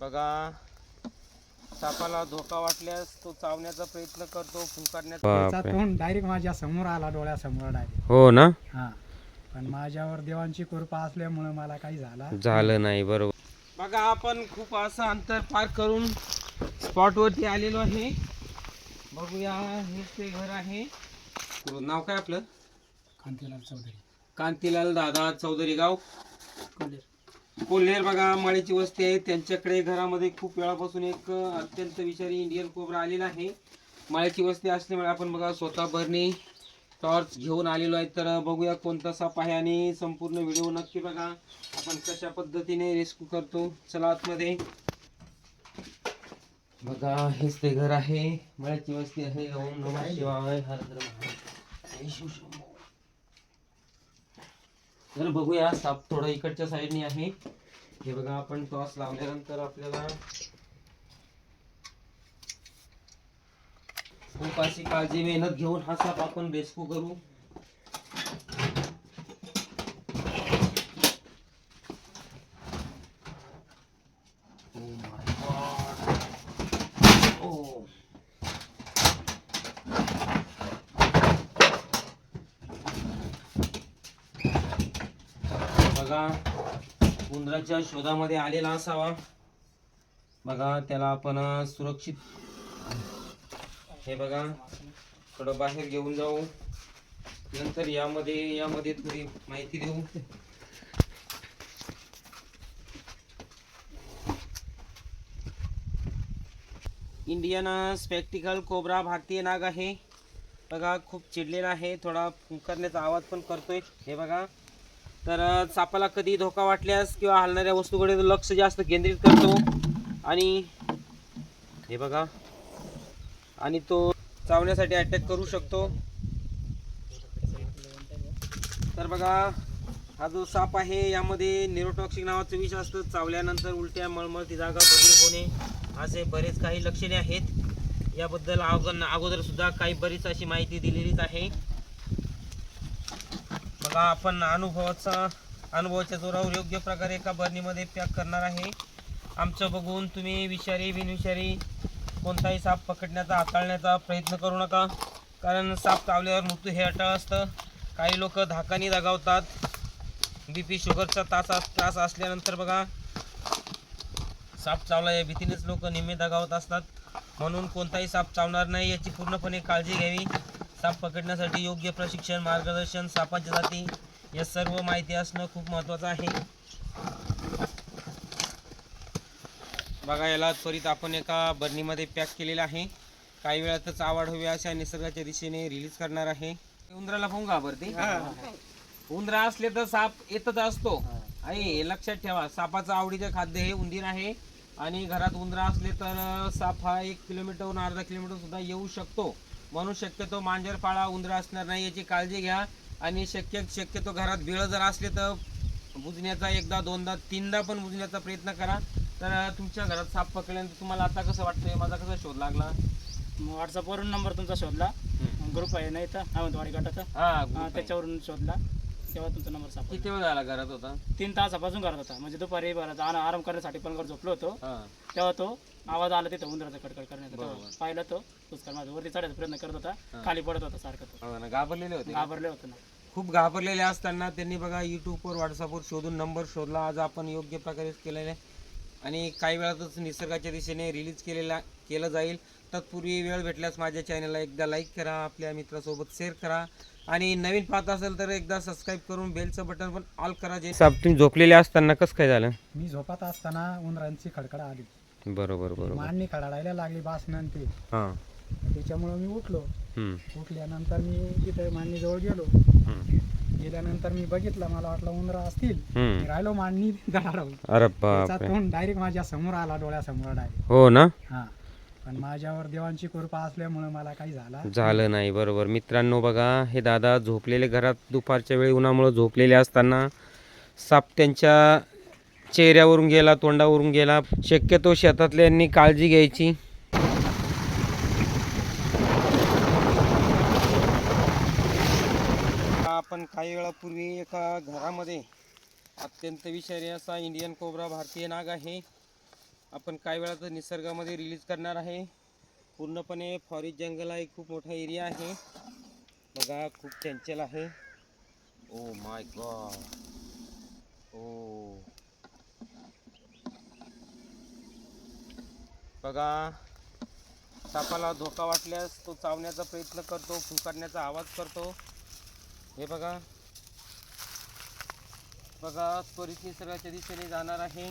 बघा सापाला धोका वाटल्यास तो चावण्याचा प्रयत्न करतो फुंकारण्याचा त्याचा बापरे तोंड डायरेक्ट माझ्यासमोर आला डोळ्यासमोर डायरेक्ट हो ना? हा. पण माझ्यावर देवांची कृपा असल्यामुळे मला काही झाला. झालं नाही बरोबर. बघा आपण खूप असं अंतर पार करून स्पॉटवरती आलेलो आहे. बघूया हे ते घर आहे. नाव काय आपलं? कांतीलाल चौधरी. कांतीलाल दादा चौधरी गाव. कोल्हेर बघा माळीची वस्ती आहे. त्यांच्याकडे घरामध्ये खूप वेळापासून एक अत्यंत विषारी इंडियन कोबरा आलेला आहे. माळीची वस्ती असल्यामुळे आपण बघा स्वतः भरणी टॉर्च घेऊन आलेलो आहे. तर बघूया कोणता साप आहे आणि संपूर्ण व्हिडिओ नक्की बघा. आपण कशा पद्धतीने रेस्क्यू करतो. चला आतमध्ये. बघा हेच ते घर आहे. माळ्याची वस्ती आहे. ओम नम शिवाय. हर तर बघूया. साप थोडं इकडच्या साईडने आहे. हे बघा आपण टॉस लावल्यानंतर आपल्याला खूप अशी काळजी मेहनत घेऊन हा साप आपण रेस्क्यू करू. Oh. बघा उंदराच्या शोधामध्ये आलेला असावा. बघा त्याला आपण सुरक्षित हे बघा थोडं बाहेर घेऊन जाऊ. नंतर यामध्ये यामध्ये थोडी माहिती देऊ. इंडियन स्पेक्टिकल कोबरा भारतीय नाग आहे. बघा खूप चिडलेला आहे. थोडा फुंकरण्याचा आवाज पण करतोय. हे बघा तर सापाला कधी धोका वाटल्यास किंवा हलणाऱ्या वस्तूकडे लक्ष जास्त केंद्रित करतो. आणि हे बघा. आणि तो चावण्यासाठी अटॅक करू शकतो. तर बघा हा जो साप आहे यामध्ये न्यूरोटॉक्सिक नावाचं विष असतं. चावल्यानंतर उलट्या मळमळती जागा बदल होणे असे बरेच काही लक्षणे आहेत. याबद्दल अगोदर अगोदर सुद्धा काही बरीच अशी माहिती दिलेलीच आहे. बघा आपण अनुभवाचा अनुभवाच्या जोरावर योग्य प्रकारे एका बरणीमध्ये पॅक करणार आहे. आमचं बघून तुम्ही विषारी बिनविषारी कोणताही साप पकडण्याचा हाताळण्याचा प्रयत्न करू नका. कारण साप चावल्यावर मृत्यू हे अटळ असतं. काही लोक धाकानी दगावतात. बी पी शुगरचा तास त्रास असल्यानंतर बघा साप चावला या भीतीनेच लोक निम्मे दगावत असतात. म्हणून कोणताही साप चावणार नाही याची पूर्णपणे काळजी घ्यावी. साप पकडण्यासाठी योग्य प्रशिक्षण मार्गदर्शन सापाच्या जाती या सर्व माहिती असणं खूप महत्त्वाचं आहे. बघा याला त्वरित आपण एका बरणीमध्ये पॅक केलेलं आहे. काही वेळातच आवड हवी अशा निसर्गाच्या दिशेने रिलीज करणार आहे. उंदराला फोन घाबरते उंदरा असले तर साप येतच असतो. आणि हे लक्षात ठेवा सापाचं आवडीचं खाद्य हे उंदीर आहे. आणि घरात उंदरा असले तर साप हा एक किलोमीटरहून अर्धा किलोमीटर सुद्धा येऊ शकतो. म्हणून शक्यतो मांजर पाळा उंदरा असणार नाही याची काळजी घ्या. आणि शक्य शक्यतो घरात बिळं जर असले तर बुजण्याचा एकदा दोनदा तीनदा पण बुजण्याचा प्रयत्न करा. तर तुमच्या घरात साप पकडल्यानंतर तुम्हाला आता कसं वाटतंय? माझा कसा शोध लागला? व्हॉट्सअपवरून नंबर तुमचा शोधला. ग्रुप आहे ना इथं सावंतवाडी गटाचा. त्याच्यावरून शोधला. तेव्हा तुमचा नंबर सापडला. किती वेळ झाला घरात होता? तीन तासापासून करत होता. म्हणजे दुपारी बराच आरा- आराम करण्यासाठी पण झोपलो होतो. हा. तेव्हा तो आवाज आला तिथं उंदराचा कडकड करण्याचा. तेव्हा बरोबर. पाहिला तो. पुष्कर माझा वरती चढायचा प्रयत्न करत होता. खाली पडत होता सारखं तो. हो ना, घाबरलेले होते? घाबरले होते ना. खूप घाबरलेले असताना त्यांनी बघा यूट्यूबवर व्हॉट्सअपवर शोधून नंबर शोधला. आज आपण योग्य प्रकारे केलेले आणि काही वेळातच निसर्गाच्या दिशेने रिलीज केलेला केलं जाईल. तत्पूर्वी वेळ भेटल्यास माझ्या चॅनलला एकदा लाईक करा आपल्या मित्रासोबत शेअर करा. आणि नवीन पाहत असेल तर एकदा सबस्क्राईब करून बेलचं बटन पण ऑल करा जे साप तुम्ही झोपलेले असताना कसं काय झालं? मी झोपात असताना उंदरांची खडखड आली. बरोबर बरोबर. मांडणी खडाडायला लागली बासनं ते हां. त्याच्यामुळं मी उठलो. हम्म, उठल्यानंतर मी तिथे मांडणीजवळ गेलो. हम्म, गेल्यानंतर मी बघितलं मला वाटलं उंदरा असतील. हम्म. राहिलो मांडणी धडाडून अरे त्याचा बापरे. तोंड डायरेक्ट माझ्यासमोर आला डोळ्यासमोर डायरेक्ट हो ना? हा. पण माझ्यावर देवांची कृपा असल्यामुळे मला काही झाला झालं नाही बरोबर. मित्रांनो बघा हे दादा झोपलेले घरात दुपारच्या वेळी उन्हामुळे झोपलेले असताना साप त्यांच्या चेहऱ्यावरून गेला तोंडावरून गेला. शक्यतो शेतातल्यांनी काळजी घ्यायची. आपण काही वेळापूर्वी एका घरामध्ये अत्यंत विषारी असा इंडियन कोबरा भारतीय नाग आहे. आपण काही वेळात निसर्गामध्ये रिलीज करणार आहे. पूर्णपणे फॉरेस्ट जंगल आहे खूप मोठा एरिया आहे. बघा खूप चंचल आहे. ओ माय गॉड ओ बघा सापाला धोका वाटल्यास तो चावण्याचा प्रयत्न करतो फुंकारण्याचा आवाज करतो. हे बघा. बघा त्वरित निसर्गाच्या दिशेने जाणार आहे.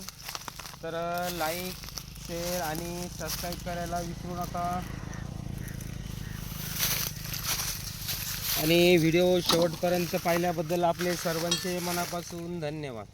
तर लाईक शेअर आणि सबस्क्राईब करायला विसरू नका. आणि व्हिडिओ शेवटपर्यंत पाहिल्याबद्दल आपले सर्वांचे मनापासून धन्यवाद.